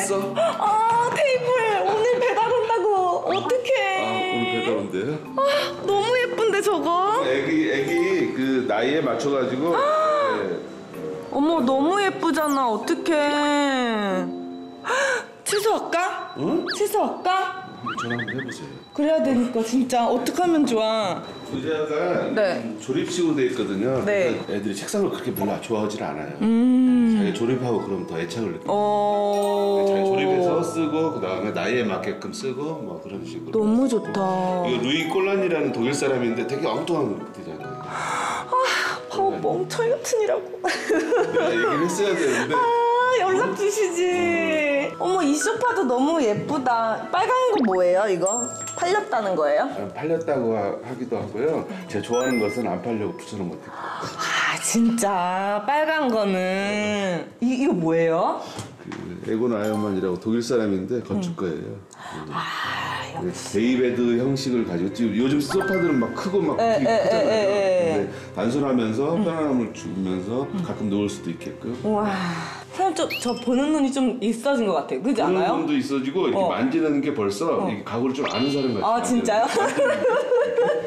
샀어? 아 테이블 오늘 배달 온다고 어떡해 아 오늘 배달 온대요? 너무 예쁜데 저거 애기 애기 그 나이에 맞춰가지고 네. 어머 너무 예쁘잖아 어떡해? 응? 취소할까? 전화 한번 해보세요. 그래야 되니까 진짜 어떡하면 좋아 의자가 네. 조립식으로 돼 있거든요. 네. 음. 그러니까 애들이 책상을 그렇게 별로 좋아하지 않아요. 자기 조립하고 그럼 더 애착을 느껴. 어... 자기 조립해서 쓰고 그 다음에 나이에 맞게끔 쓰고 뭐 그런 식으로. 너무 좋다 이거 루이 꼴란이라는 독일 사람인데 되게 엉뚱한 디자인이에요. 파워 뻥쳐이 같으니라고 내가 얘기를 했어야 되는데 아 연락 주시지 어머 이 소파도 너무 예쁘다 빨간 거 뭐예요 이거? 팔렸다는 거예요? 팔렸다고 하- 하기도 하고요. 제가 좋아하는 것은 안 팔려고 붙여놓은 것 같아요. 아 진짜 빨간 거는 이, 이거 뭐예요? 그 에곤 아이언만이라고 독일 사람인데 건축 거예요. 아 네, 데이베드 형식을 가지고 지금 요즘 소파들은 막 크고 막 에, 되게 에, 에, 크잖아요. 에, 에. 근데 단순하면서 편안함을 주면서 가끔 놓을 수도 있게끔. 와 좀, 저 보는 눈이 좀 있어진 것 같아요 그지 그런 않아요? 눈도 있어지고 이렇게 어. 만지는 게 벌써 이게 가구를 좀 아는 사람 같아요. 아 진짜요?